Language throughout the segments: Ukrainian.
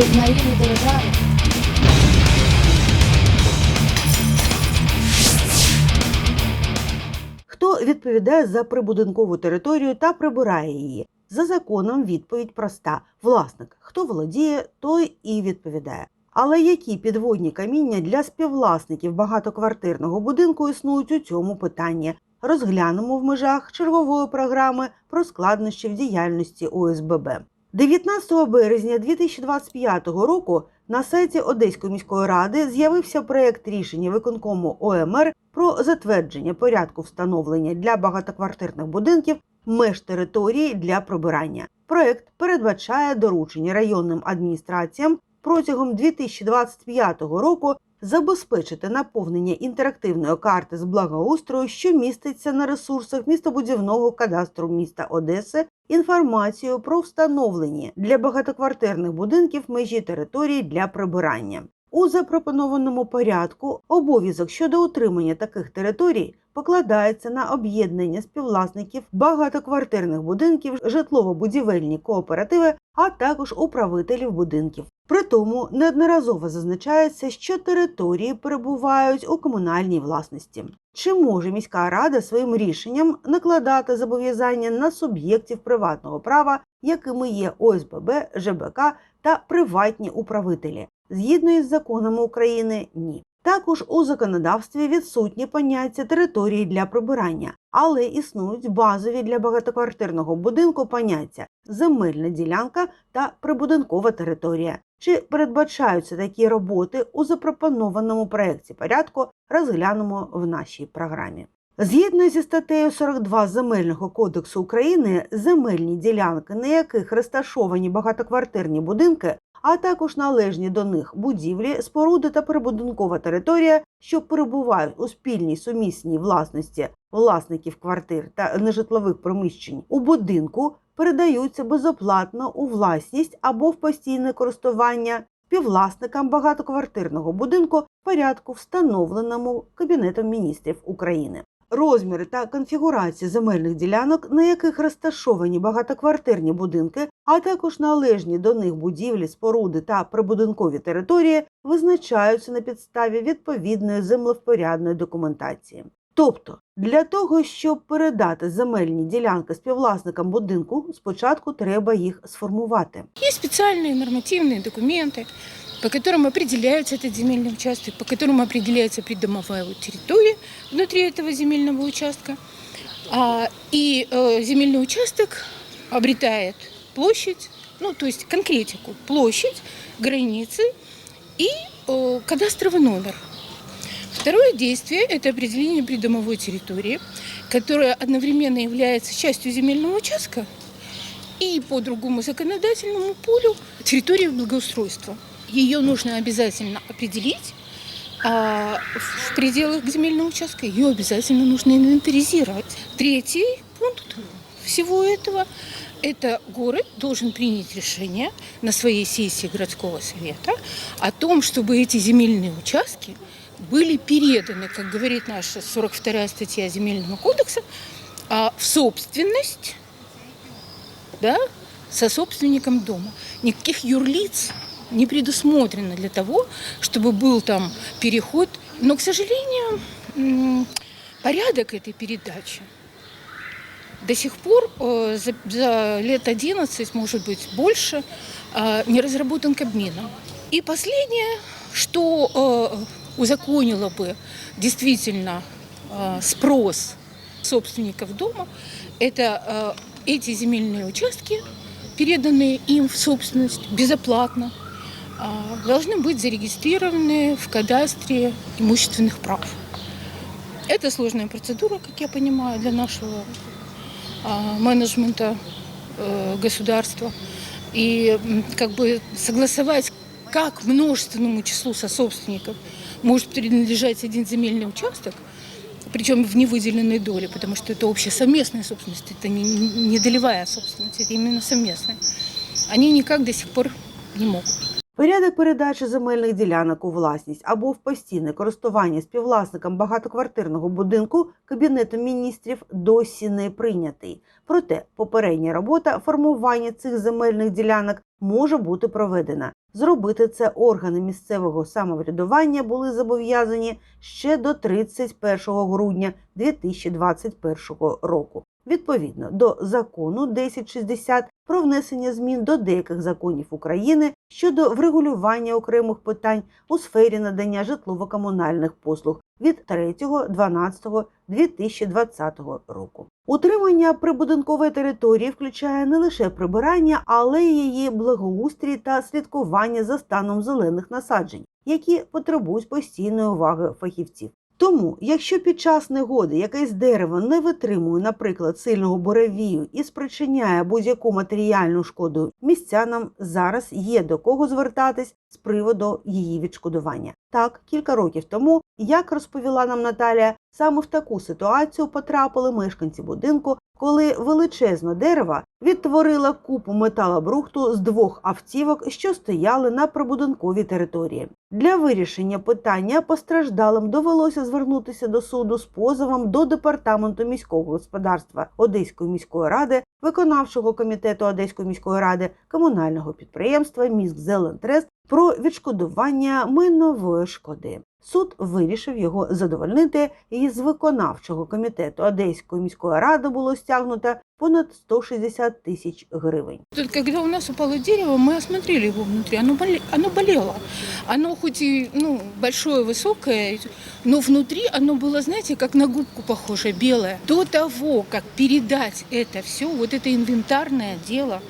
щоб на рівні держави Хто відповідає за прибудинкову територію та прибирає її? За законом відповідь проста: власник. Хто володіє, той і відповідає. Але які підводні каміння для співвласників багатоквартирного будинку існують у цьому питанні? Розглянемо в межах чергової програми про складнощі в діяльності ОСББ. 19 березня 2025 року на сайті Одеської міської ради з'явився проект рішення виконкому ОМР про затвердження порядку встановлення для багатоквартирних будинків меж території для прибирання. Проект передбачає доручення районним адміністраціям протягом 2025 року забезпечити наповнення інтерактивної карти з благоустрою, що міститься на ресурсах містобудівного кадастру міста Одеси, інформацію про встановлені для багатоквартирних будинків межі території для прибирання. У запропонованому порядку обов'язок щодо утримання таких територій покладається на об'єднання співвласників багатоквартирних будинків, житлово-будівельні кооперативи, а також управителів будинків. При тому неодноразово зазначається, що території перебувають у комунальній власності. Чи може міська рада своїм рішенням накладати зобов'язання на суб'єктів приватного права, якими є ОСББ, ЖБК та приватні управителі? Згідно із законами України, ні. Також у законодавстві відсутні поняття території для прибирання, але існують базові для багатоквартирного будинку поняття земельна ділянка та прибудинкова територія. Чи передбачаються такі роботи у запропонованому проєкті порядку, розглянемо в нашій програмі. Згідно зі статтею 42 Земельного кодексу України, земельні ділянки, на яких розташовані багатоквартирні будинки, а також належні до них будівлі, споруди та прибудинкова територія, що перебувають у спільній сумісній власності власників квартир та нежитлових приміщень у будинку, передаються безоплатно у власність або в постійне користування співвласникам багатоквартирного будинку в порядку, встановленому Кабінетом міністрів України. Розміри та конфігурації земельних ділянок, на яких розташовані багатоквартирні будинки, а також належні до них будівлі, споруди та прибудинкові території, визначаються на підставі відповідної землевпорядної документації. Тобто, для того, щоб передати земельні ділянки співвласникам будинку, спочатку треба їх сформувати. Есть специальные нормативные документы, по которым определяется этот земельный участок, по которым определяется придомовая территория внутри этого земельного участка. А, и э, земельный участок обретает площадь, ну то есть конкретику, площадь, границы и э, кадастровый номер. Второе действие – это определение придомовой территории, которая одновременно является частью земельного участка и по другому законодательному полю территории благоустройства. Ее нужно обязательно определить а в пределах земельного участка. Ее обязательно нужно инвентаризировать. Третий пункт всего этого – это город должен принять решение на своей сессии городского совета о том, чтобы эти земельные участки были переданы, как говорит наша 42 статья Земельного кодекса, а, в собственность да, со собственником дома. Никаких юрлиц не предусмотрено для того, чтобы был там переход. Но, к сожалению, порядок этой передачи до сих пор э, за, за лет 11, может быть, больше, э, не разработан Кабмином. И последнее, что э, узаконило бы действительно спрос собственников дома, это эти земельные участки, переданные им в собственность безоплатно, должны быть зарегистрированы в кадастре имущественных прав. Это сложная процедура, как я понимаю, для нашего а, менеджмента э, государства. И как бы согласовать, как множественному числу сособственников может принадлежать один земельный участок, причем в невыделенной доле, потому что это общая совместная собственность, это не, не долевая собственность, это именно совместная. Они никак до сих пор не могут. Порядок передачі земельних ділянок у власність або в постійне користування співвласникам багатоквартирного будинку Кабінетом міністрів досі не прийнятий. Проте попередня робота формування цих земельних ділянок може бути проведена. Зробити це органи місцевого самоврядування були зобов'язані ще до 31 грудня 2021 року. Відповідно до закону 1060 про внесення змін до деяких законів України щодо врегулювання окремих питань у сфері надання житлово-комунальних послуг від 3.12.2020 року. Утримання прибудинкової території включає не лише прибирання, але й її благоустрій та слідкування за станом зелених насаджень, які потребують постійної уваги фахівців. Тому, якщо під час негоди якесь дерево не витримує, наприклад, сильного буревію і спричиняє будь-яку матеріальну шкоду містянам, зараз є до кого звертатись з приводу її відшкодування. Так, кілька років тому, як розповіла нам Наталія, саме в таку ситуацію потрапили мешканці будинку, коли величезне дерево відтворило купу металобрухту з двох автівок, що стояли на прибудинковій території. Для вирішення питання постраждалим довелося звернутися до суду з позовом до департаменту міського господарства Одеської міської ради, виконавчого комітету Одеської міської ради, комунального підприємства «Міськзелентрест» про відшкодування майнової шкоди. Суд вирішив його задовольнити, і з виконавчого комітету Одеської міської ради було стягнуто понад 160 тисяч гривень. Тут, когда у нас упало дерево, мы осмотрели его внутри. Оно, боле- оно болело. Оно хоть и ну, большое, высокое, но внутри оно было, знаете, как на губку похоже, белое. До того, как передать это все, вот это инвентарное дело,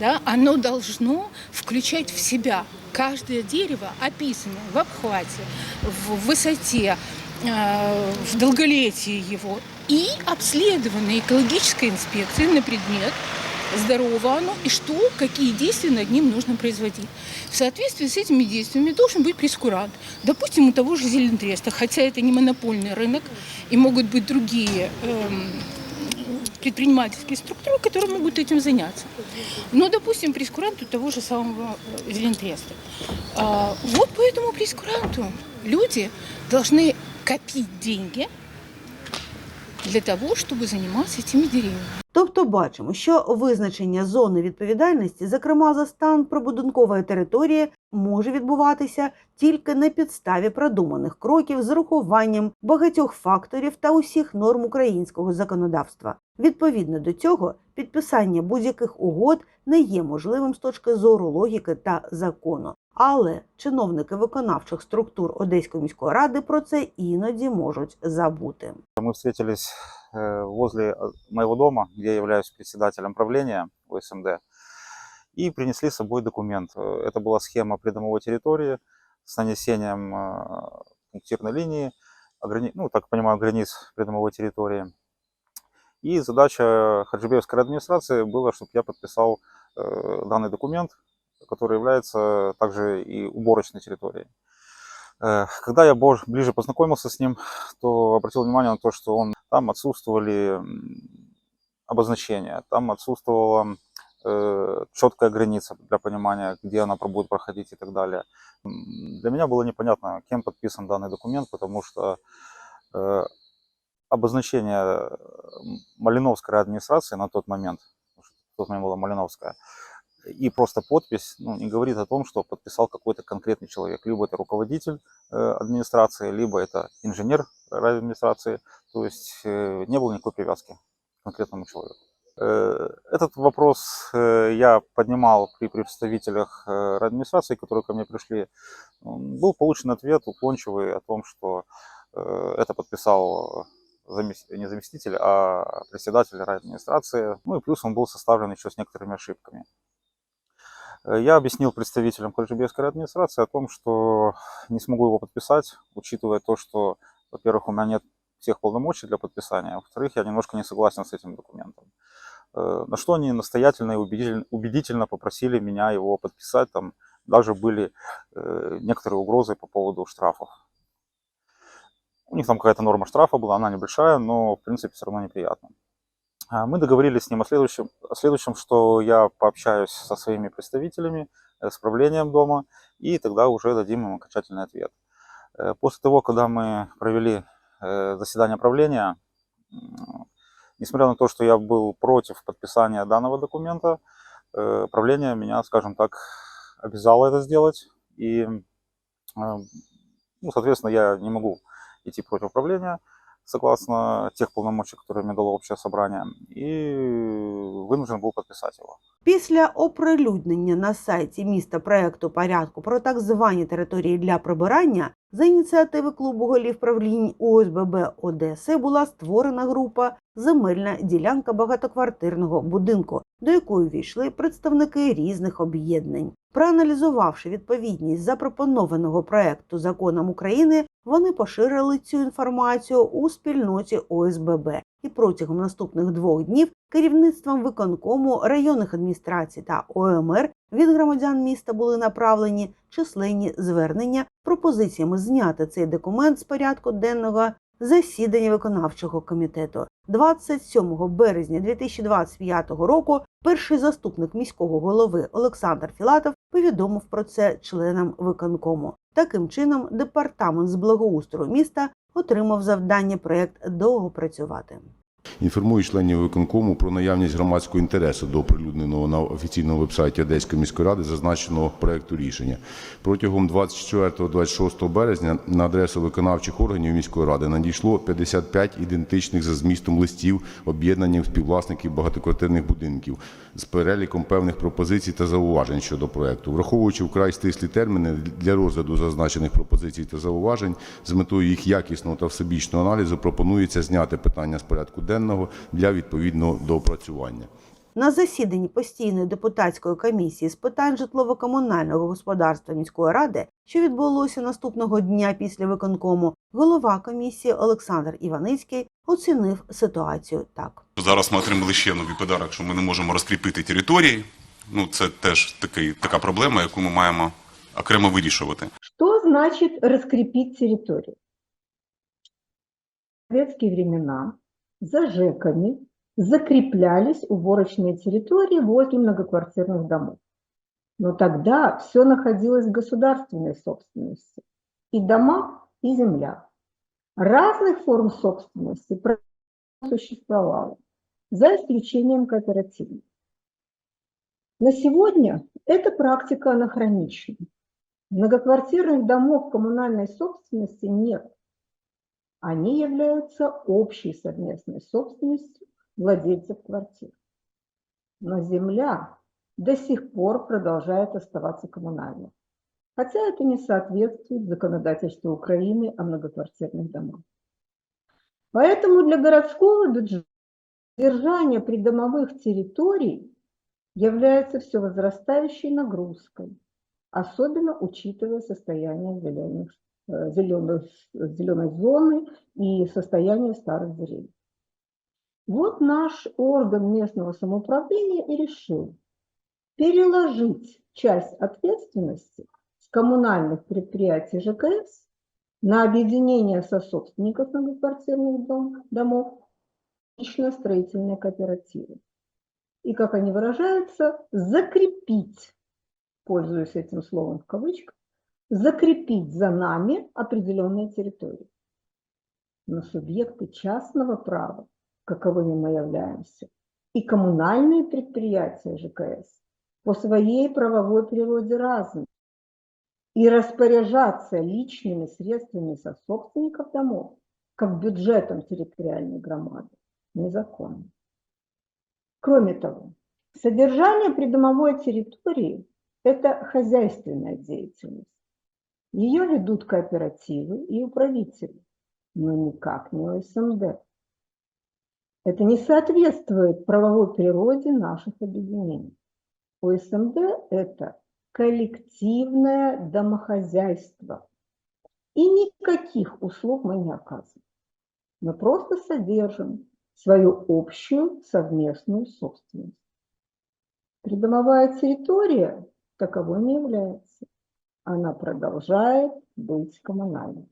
да, оно должно включать в себя каждое дерево, описанное в обхвате, в высоте, э, в долголетии его и обследованное экологической инспекцией на предмет здорово оно и что, какие действия над ним нужно производить. В соответствии с этими действиями должен быть прескурант. Допустим, у того же Зелентреста, хотя это не монопольный рынок, и могут быть другие эм, предпринимательские структуры, которые могут этим заняться. Но, допустим, прескурант у того же самого э, Зелентреста. А, вот по этому прескуранту люди должны копить деньги для того, чтобы заниматься этими деревьями. Тобто бачимо, що визначення зони відповідальності, зокрема за стан прибудинкової території, може відбуватися тільки на підставі продуманих кроків з урахуванням багатьох факторів та усіх норм українського законодавства. Відповідно до цього, підписання будь-яких угод не є можливим з точки зору логіки та закону. Але чиновники виконавчих структур Одеської міської ради про це іноді можуть забути. Встретились э, возле э, моего дома, где я являюсь председателем правления ОСМД, и принесли с собой документ. Э, Это была схема придомовой территории с нанесением э, пунктирной линии, ограни- ну, так понимаю, границ придомовой территории. И задача Хаджибеевской администрации была, чтобы я подписал э, данный документ, который является также и уборочной территорией. Э, Когда я ближе познакомился с ним, то обратил внимание на то, что он там отсутствовали обозначения, там отсутствовала э, четкая граница для понимания, где она будет проходить и так далее. Для меня было непонятно, кем подписан данный документ, потому что э, обозначение Малиновской администрации на тот момент, в тот момент была Малиновская, и просто подпись ну, не говорит о том, что подписал какой-то конкретный человек. Либо это руководитель э, администрации, либо это инженер администрации. То есть э, не было никакой привязки к конкретному человеку. Э, Этот вопрос э, я поднимал при представителях администрации, которые ко мне пришли. Был получен ответ уклончивый о том, что это подписал не заместитель, а председатель администрации. Ну и плюс он был составлен еще с некоторыми ошибками. Я объяснил представителям Кольжебекской администрации о том, что не смогу его подписать, учитывая то, что, во-первых, у меня нет всех полномочий для подписания, во-вторых, я немножко не согласен с этим документом. Э, На что они настоятельно и убедительно, убедительно попросили меня его подписать. Там даже были э, некоторые угрозы по поводу штрафов. У них там какая-то норма штрафа была, она небольшая, но в принципе все равно неприятно. А, Мы договорились с ним о следующем, о следующем, что я пообщаюсь со своими представителями, э, с правлением дома, и тогда уже дадим им окончательный ответ. Э, После того, когда мы провели э, заседание правления, м, несмотря на то, что я был против подписания данного документа, э, правление меня, скажем так, обязало это сделать. И, э, ну, соответственно, я не могу идти против правления, согласно тех полномочий, которые мне дало общее собрание, и вынужден был подписать его. Після оприлюднення на сайті міста проекту порядку про так звані території для прибирання за ініціативи клубу голів правлінь ОСББ Одеси була створена група Земельна ділянка багатоквартирного будинку, до якої війшли представники різних об'єднань. Проаналізувавши відповідність запропонованого проекту законом України, вони поширили цю інформацію у спільноті ОСББ і протягом наступних двох днів керівництвом виконкому районних адміністрацій та ОМР від громадян міста були направлені численні звернення пропозиціями зняти цей документ з порядку денного засідання виконавчого комітету. 27 березня 2025 року перший заступник міського голови Олександр Філатов повідомив про це членам виконкому. Таким чином, департамент з благоустрою міста отримав завдання проект доопрацювати. Інформую членів виконкому про наявність громадського інтересу до оприлюдненого на офіційному вебсайті Одеської міської ради зазначеного проекту рішення. Протягом 24-26 березня на адресу виконавчих органів міської ради надійшло 55 ідентичних за змістом листів об'єднанням співвласників багатоквартирних будинків з переліком певних пропозицій та зауважень щодо проекту. Враховуючи вкрай стислі терміни для розгляду зазначених пропозицій та зауважень, з метою їх якісного та всебічного аналізу пропонується зняти питання з порядку денного для відповідного доопрацювання. На засіданні постійної депутатської комісії з питань житлово-комунального господарства міської ради, що відбулося наступного дня після виконкому, голова комісії Олександр Іваницький оцінив ситуацію так. Зараз ми отримали ще новий подарок, що ми не можемо розкріпити території. Ну, це теж такий, така проблема, яку ми маємо окремо вирішувати. Что значит раскрепить территорию? В советские времена за ЖЭКами закреплялись уборочные территории возле многоквартирных домов. Но тогда все находилось в государственной собственности. И дома, и земля. Разных форм собственности существовало, за исключением кооперативной. На сегодня эта практика анахронична. Многоквартирных домов коммунальной собственности нет. Они являются общей совместной собственностью владельцев квартир. Но земля до сих пор продолжает оставаться коммунальной. Хотя это не соответствует законодательству Украины о многоквартирных домах. Поэтому для городского бюджета содержание придомовых территорий является все возрастающей нагрузкой особенно учитывая состояние зеленых, зеленых, зеленой зоны и состояние старых деревьев. Вот наш орган местного самоуправления и решил переложить часть ответственности с коммунальных предприятий ЖКС на объединение сособственников многоквартирных дом, домов лично-строительные кооперативы. И, как они выражаются, закрепить пользуюсь этим словом в кавычках, закрепить за нами определенные территории. Но субъекты частного права, каковыми мы являемся, и коммунальные предприятия ЖКС по своей правовой природе разные. И распоряжаться личными средствами сособственников домов, как бюджетом территориальной громады, незаконно. Кроме того, содержание придомовой территории это хозяйственная деятельность. Ее ведут кооперативы и управители, но никак не ОСМД. Это не соответствует правовой природе наших объединений. ОСМД – это коллективное домохозяйство. И никаких услуг мы не оказываем. Мы просто содержим свою общую совместную собственность. Придомовая территория таковой не является. Она продолжает быть коммунальной.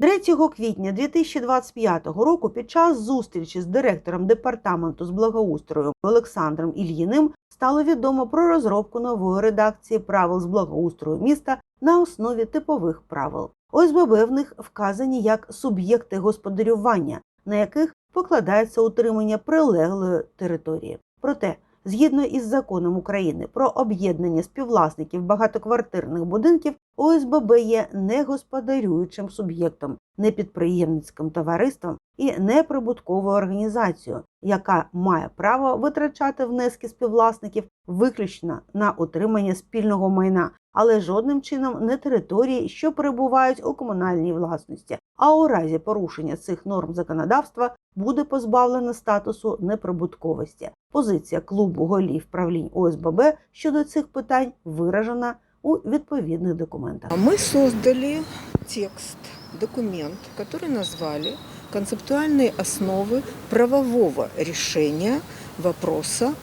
3 квітня 2025 року під час зустрічі з директором департаменту з благоустрою Олександром Ільїним стало відомо про розробку нової редакції правил з благоустрою міста на основі типових правил. ОСББ в них вказані як суб'єкти господарювання, на яких покладається утримання прилеглої території. Проте Згідно із законом України про об'єднання співвласників багатоквартирних будинків, ОСББ є негосподарюючим суб'єктом, непідприємницьким товариством і неприбутковою організацією, яка має право витрачати внески співвласників виключно на утримання спільного майна, але жодним чином не території, що перебувають у комунальній власності. А у разі порушення цих норм законодавства буде позбавлено статусу неприбутковості. Позиція клубу голів правлінь ОСББ щодо цих питань виражена у відповідних документах. Мы создали текст, документ, который назвали «Концептуальные основы правового решения вопроса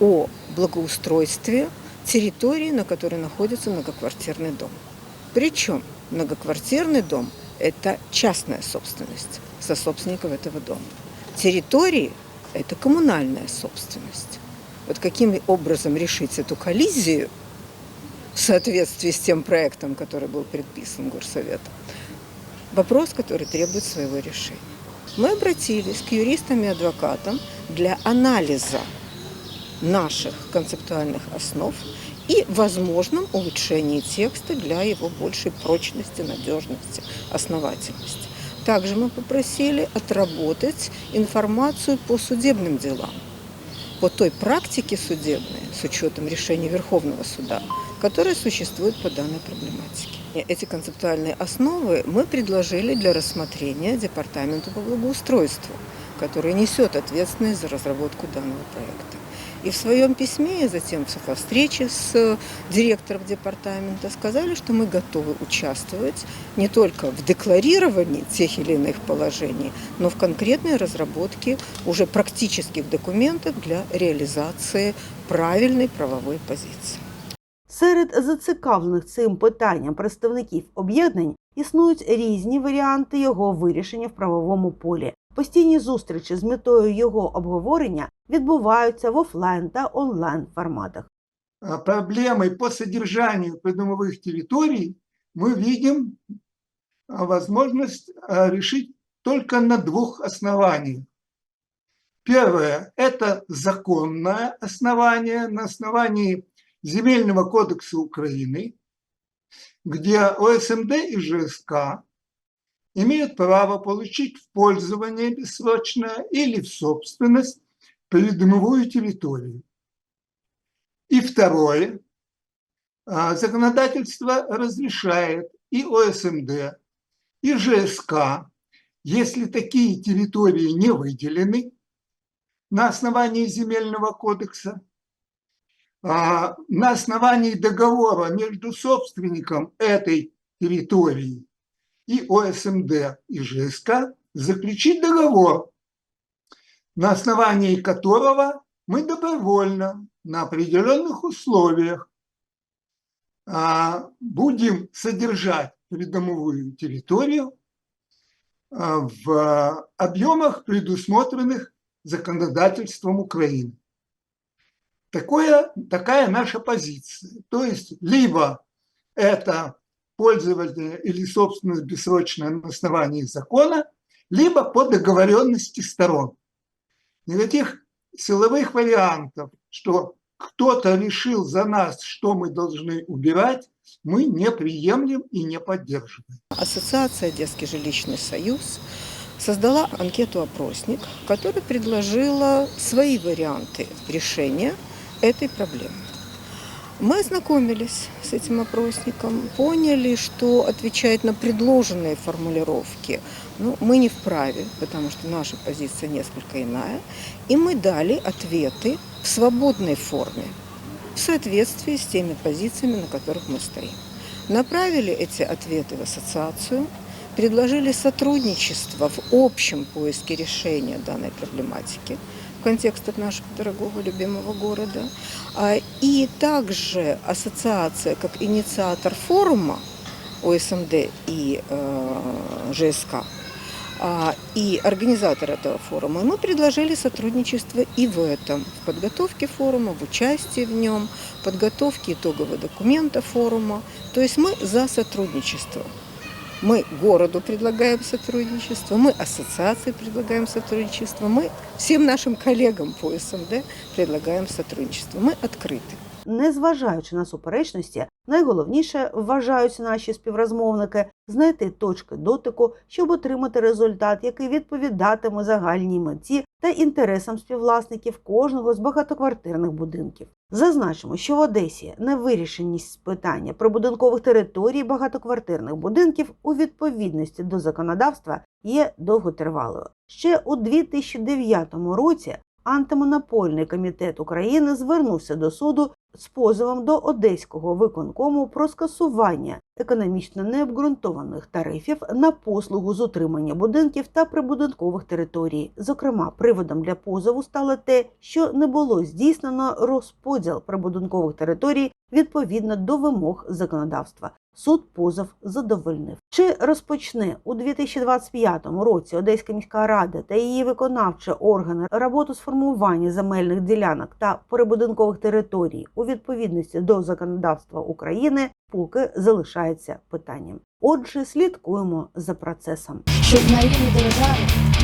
о благоустройстве Территории, на которой находится многоквартирный дом». Причем многоквартирный дом – это частная собственность сособственников этого дома. Территории – это коммунальная собственность. Вот каким образом решить эту коллизию – в соответствии с тем проектом, который был предписан Горсоветом. Вопрос, который требует своего решения. Мы обратились к юристам и адвокатам для анализа наших концептуальных основ и возможном улучшении текста для его большей прочности, надежности, основательности. Также мы попросили отработать информацию по судебным делам, по той практике судебной, с учетом решений Верховного суда, которая существует по данной проблематике. Эти концептуальные основы мы предложили для рассмотрения Департаменту по благоустройству, который несет ответственность за разработку данного проекта. И в своем письме, и затем во встрече с э, директором департамента сказали, что мы готовы участвовать не только в декларировании тех или иных положений, но в конкретной разработке уже практических документов для реализации правильной правовой позиции. Серед зацікавлених цим питанням представників об'єднань існують різні варіанти його вирішення в правовому полі. Постійні зустрічі з метою його обговорення відбуваються в офлайн та онлайн форматах. а, проблемой по содержанию придомовых территорий мы видим а, возможность а, решить только на двух основаниях. Первое – это законное основание на основании Земельного кодекса Украины, где ОСМД и ЖСК имеют право получить в пользование бессрочное или в собственность придомовую территорию. И второе, а, законодательство разрешает и ОСМД, и ЖСК, если такие территории не выделены на основании земельного кодекса, а, на основании договора между собственником этой территории и ОСМД и ЖСК заключить договор, на основании которого мы добровольно на определенных условиях а, будем содержать придомовую территорию а, в объемах, предусмотренных законодательством Украины. Такое, такая наша позиция. То есть либо это пользование или собственность бессрочная на основании закона, либо по договоренности сторон. Никаких силовых вариантов, что кто-то решил за нас, что мы должны убирать, мы не приемлем и не поддерживаем. Ассоциация «Детский жилищный союз» создала анкету-опросник, которая предложила свои варианты решения этой проблемы. Мы ознакомились с этим опросником, поняли, что отвечать на предложенные формулировки ну, мы не вправе, потому что наша позиция несколько иная, и мы дали ответы в свободной форме, в соответствии с теми позициями, на которых мы стоим. Направили эти ответы в ассоциацию, предложили сотрудничество в общем поиске решения данной проблематики в контексте нашего дорогого любимого города. А, И также ассоциация как инициатор форума ОСМД и э, ЖСК а, и организатор этого форума, мы предложили сотрудничество и в этом, в подготовке форума, в участии в нем, подготовке итогового документа форума. То есть мы за сотрудничество. Мы городу предлагаем сотрудничество, мы ассоциации предлагаем сотрудничество, мы всем нашим коллегам по СМД предлагаем сотрудничество. Мы открыты. Незважаючи на суперечності, найголовніше вважають наші співрозмовники знайти точки дотику, щоб отримати результат, який відповідатиме загальній меті та інтересам співвласників кожного з багатоквартирних будинків. Зазначимо, що в Одесі невирішеність питання прибудинкових територій багатоквартирних будинків у відповідності до законодавства є довготривалою. Ще у 2009 році Антимонопольний комітет України звернувся до суду з позовом до Одеського виконкому про скасування економічно необґрунтованих тарифів на послугу з утримання будинків та прибудинкових територій. Зокрема, приводом для позову стало те, що не було здійснено розподіл прибудинкових територій відповідно до вимог законодавства. Суд позов задовольнив. Чи розпочне у 2025 році Одеська міська рада та її виконавчі органи роботу з формування земельних ділянок та прибудинкових територій у відповідності до законодавства України, поки залишається питанням. Отже, слідкуємо за процесом. щоб на держави